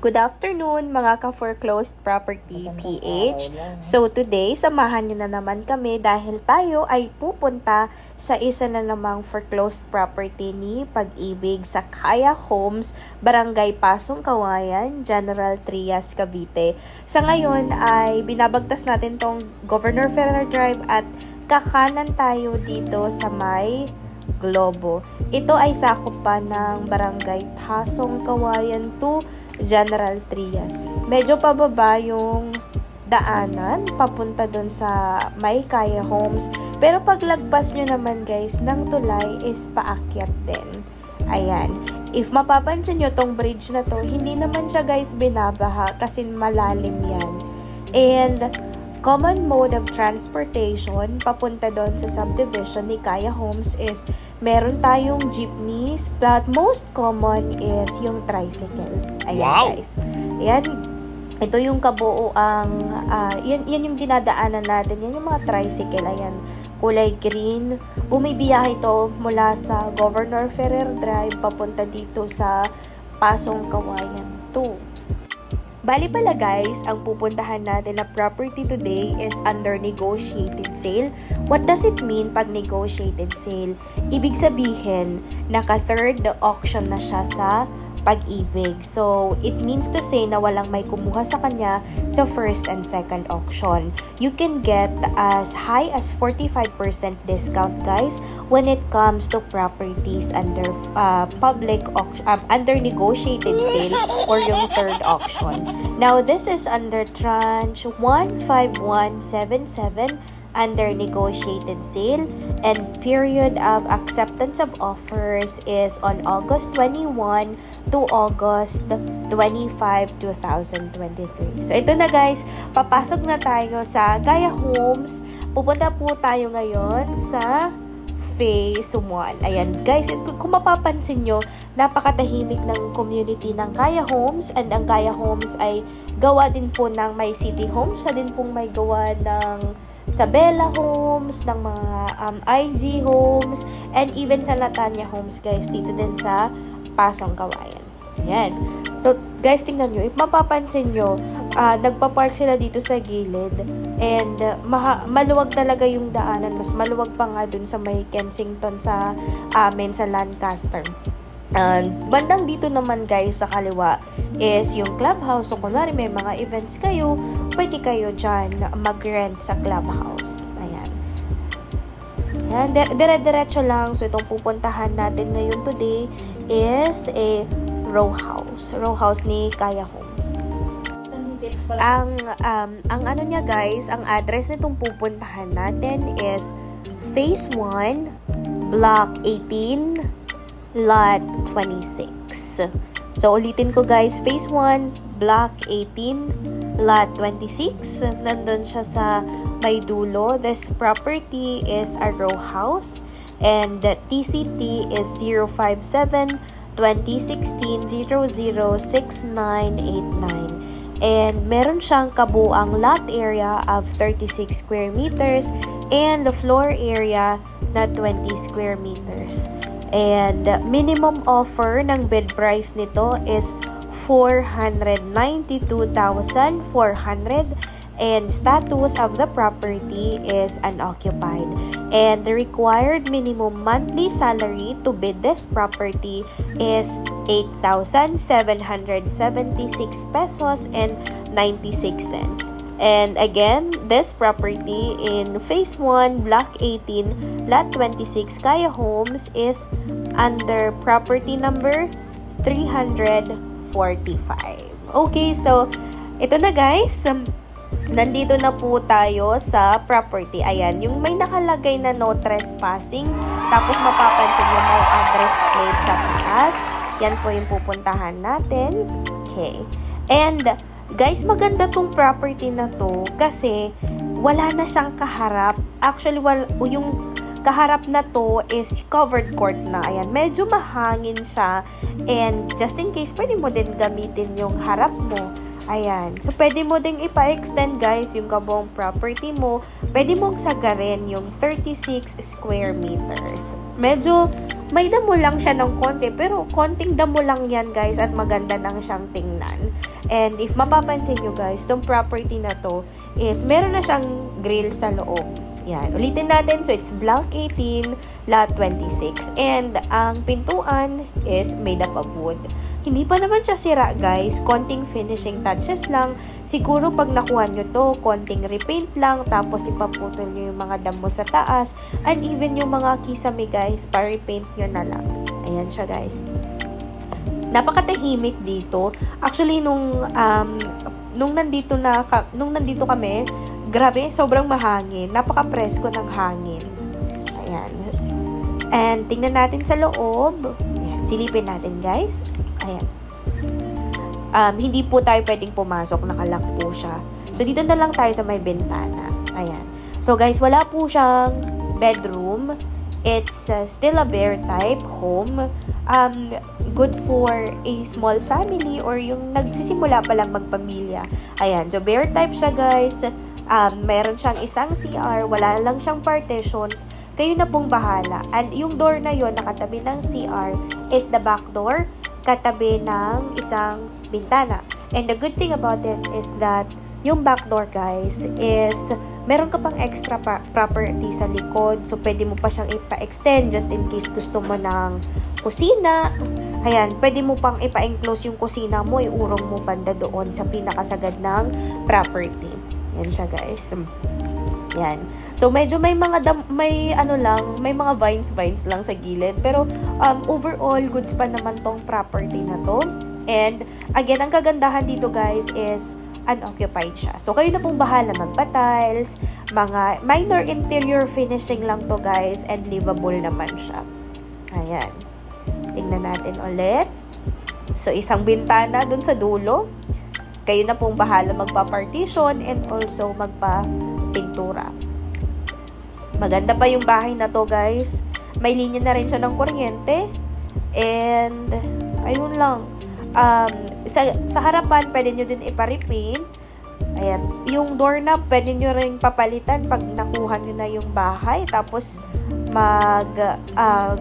Good afternoon mga ka-foreclosed property PH. So today, samahan nyo na naman kami dahil tayo ay pupunta sa isa na namang foreclosed property ni Pag-ibig sa Kaya Homes, Barangay Pasong Kawayan, General Trias, Cavite. Sa ngayon ay binabagtas natin tong Governor Ferrer Drive at kakanan tayo dito sa may Globo. Ito ay sakop pa ng Barangay Pasong Kawayan 2, General Trias. Medyo pababa yung daanan papunta doon sa May Kaya Homes. Pero paglagpas nyo naman guys ng tulay is paakyat din. Ayan. If mapapansin nyo tong bridge na to, hindi naman siya guys binabaha kasi malalim yan. And common mode of transportation papunta doon sa subdivision ni Kaya Homes is meron tayong jeepneys but most common is yung tricycle. Ayan Wow! guys. Ayan, ito yung kabuo ang ah, yan, yan yung dinadaanan natin. Yan yung mga tricycle. Ayan, kulay green. Bumibiyahe ito mula sa Governor Ferrer Drive papunta dito sa Pasong Kawayan 2. Bali pala guys, ang pupuntahan natin na property today is under negotiated sale. What does it mean pag negotiated sale? Ibig sabihin, naka-third auction na siya sa pag-ibig. So, it means to say na walang may kumuha sa kanya sa first and second auction. You can get as high as 45% discount guys when it comes to properties under uh, public auction, um, under negotiated sale or yung third auction. Now, this is under tranche 15177 under negotiated sale and period of acceptance of offers is on August 21 to August 25, 2023. So ito na guys, papasok na tayo sa Gaya Homes. Pupunta po tayo ngayon sa phase 1. Ayan, guys, kung mapapansin nyo, napakatahimik ng community ng Kaya Homes and ang Kaya Homes ay gawa din po ng may City Homes, sa din pong may gawa ng Sabela Homes, ng mga um, IG Homes, and even sa Latanya Homes, guys, dito din sa Pasong Kawayan. Ayan. So, guys, tingnan nyo. If mapapansin nyo, ah, nagpa-park sila dito sa gilid and uh, maha- maluwag talaga yung daanan. Mas maluwag pa nga dun sa may Kensington sa amin sa Lancaster. And bandang dito naman guys sa kaliwa is yung clubhouse. So kunwari may mga events kayo, pwede kayo dyan mag-rent sa clubhouse. Ayan. Ayan, dire- dire-diretso lang. So itong pupuntahan natin ngayon today is a row house. Row house ni Kaya Homes. Ang um, ang ano niya guys, ang address nitong pupuntahan natin is Phase 1, Block 18, Lot 26. So ulitin ko guys, Phase 1, Block 18, Lot 26. Nandun siya sa may dulo. This property is a row house and the TCT is 057 2016 006989 and meron siyang kabuang lot area of 36 square meters and the floor area na 20 square meters. And minimum offer ng bid price nito is 492,400 and status of the property is unoccupied. And the required minimum monthly salary to bid this property is 8,776 pesos and 96 cents. And again, this property in Phase 1, Block 18, Lot 26, Kaya Homes is under property number 345. Okay, so ito na guys. Nandito na po tayo sa property. Ayan, yung may nakalagay na no trespassing. Tapos mapapansin nyo may address plate sa taas. Yan po yung pupuntahan natin. Okay. And guys, maganda tong property na to kasi wala na siyang kaharap. Actually, wal, yung kaharap na to is covered court na. Ayan, medyo mahangin siya. And just in case, pwede mo din gamitin yung harap mo. Ayan. So, pwede mo ding ipa-extend, guys, yung kabuong property mo. Pwede mong sagarin yung 36 square meters. Medyo may damo lang siya ng konti, pero konting damo lang yan, guys, at maganda nang siyang tingnan. And if mapapansin nyo, guys, tong property na to is meron na siyang grill sa loob. Yan. Ulitin natin. So, it's block 18, lot 26. And ang pintuan is made up of wood. Hindi pa naman siya sira, guys. Konting finishing touches lang. Siguro pag nakuha nyo to, konting repaint lang. Tapos ipaputol nyo yung mga damo sa taas. And even yung mga kisame, guys, pa-repaint nyo na lang. Ayan siya, guys. Napakatahimik dito. Actually, nung um, nung nandito na nung nandito kami, grabe, sobrang mahangin. Napaka-presko ng hangin. Ayan. And tingnan natin sa loob. Ayan, silipin natin, guys. Ayan. Um, hindi po tayo pwedeng pumasok, nakalock po siya. So, dito na lang tayo sa may bintana. Ayan. So, guys, wala po siyang bedroom. It's uh, still a bear type home. Um, good for a small family or yung nagsisimula pa lang magpamilya. Ayan. So, bear type siya, guys. Um, meron siyang isang CR. Wala lang siyang partitions. Kayo na pong bahala. And yung door na yon nakatabi ng CR is the back door katabi ng isang bintana. And the good thing about it is that yung back door guys is meron ka pang extra pa- property sa likod. So, pwede mo pa siyang ipa-extend just in case gusto mo ng kusina. Ayan, pwede mo pang ipa-enclose yung kusina mo, iurong mo banda doon sa pinakasagad ng property. Yan siya guys. Yan. So medyo may mga dam- may ano lang, may mga vines vines lang sa gilid pero um, overall goods pa naman tong property na to. And again, ang kagandahan dito guys is unoccupied siya. So kayo na pong bahala magpa-tiles, mga minor interior finishing lang to guys and livable naman siya. Ayan. Tingnan natin ulit. So isang bintana dun sa dulo. Kayo na pong bahala magpa-partition and also magpa-pintura. Maganda pa yung bahay na to, guys. May linya na rin siya ng kuryente. And, ayun lang. Um, sa, sa harapan, pwede nyo din ipa-repaint. Ayan. Yung doorknob, pwede nyo rin papalitan pag nakuha nyo na yung bahay. Tapos, mag, ah,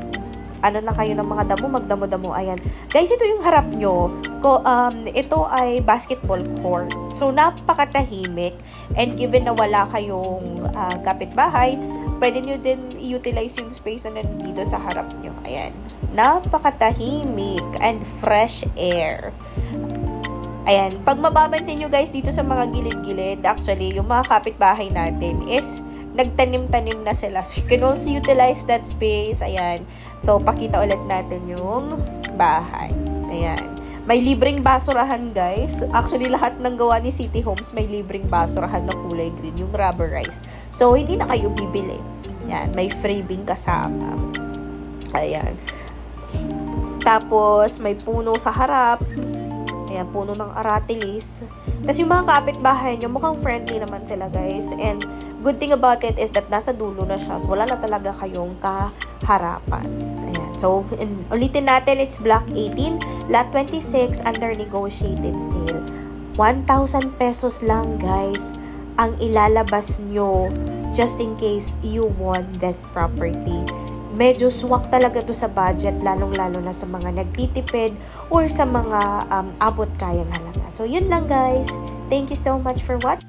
ano na kayo ng mga damo, magdamo-damo. Ayan. Guys, ito yung harap nyo. Ko, um, ito ay basketball court. So, napakatahimik. And given na wala kayong ah, kapitbahay, pwede nyo din i-utilize yung space na nandito sa harap nyo. Ayan. Napakatahimik and fresh air. Ayan. Pag mababansin nyo guys dito sa mga gilid-gilid, actually, yung mga kapitbahay natin is nagtanim-tanim na sila. So, you can also utilize that space. Ayan. So, pakita ulit natin yung bahay. Ayan. May libreng basurahan, guys. Actually, lahat ng gawa ni City Homes may libreng basurahan na kulay green, yung rubberized. So, hindi na kayo bibili. Yan, may freebing kasama. Ayan. Tapos, may puno sa harap. Ayan, puno ng aratilis. Tapos yung mga kapitbahay nyo, mukhang friendly naman sila, guys. And good thing about it is that nasa dulo na siya. So, wala na talaga kayong kaharapan. Ayan. So, in, ulitin natin, it's block 18, lot 26, under negotiated sale. 1,000 pesos lang, guys, ang ilalabas nyo just in case you want this property medyo swak talaga to sa budget, lalong-lalo na sa mga nagtitipid or sa mga um, abot kayang halaga. So, yun lang guys. Thank you so much for watching.